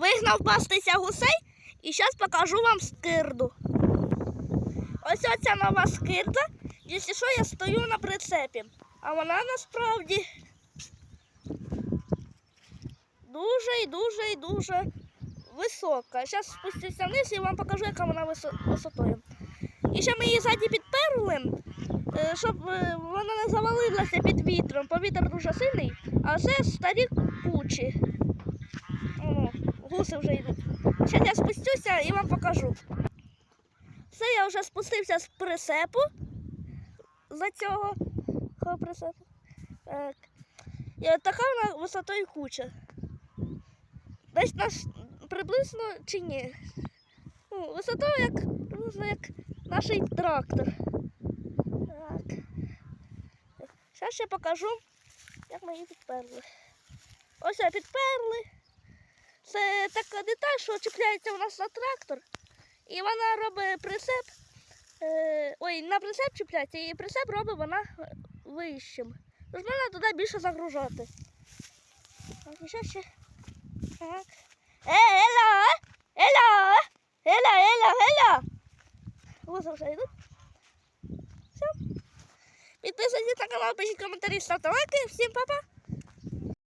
вигнав пастися гусей і зараз покажу вам скирду. Ось оця нова скирда. Якщо що, я стою на прицепі. А вона насправді дуже і дуже і дуже висока. Зараз спустюся вниз і вам покажу, яка вона висотою. І ще ми її ззаді підперли, е, щоб е, вона не завалилася під вітром. Бо дуже сильний, а це старі кучі. Гуси вже йдуть. Зараз я спустюся і вам покажу. Все, я вже спустився з присепу. За цього присепу. Так. І от така вона висотою куча. Десь наш приблизно чи ні. Ну, висотою як приблизно як наш трактор. Так. Зараз я покажу, як ми її підперли. Ось я підперли. Це така деталь, що чіпляється у нас на трактор. І вона робить прицеп. Е, ой, на прицеп чіпляється, і прицеп робить вона вищим. Тож можна туди більше загружати. Так, і ще ще. Так. Е, Еля! Еля! Еля, Еля, Еля! Гуси вже йдуть. Все. Підписуйтесь на канал, пишіть коментарі, ставте лайки. Всім па-па!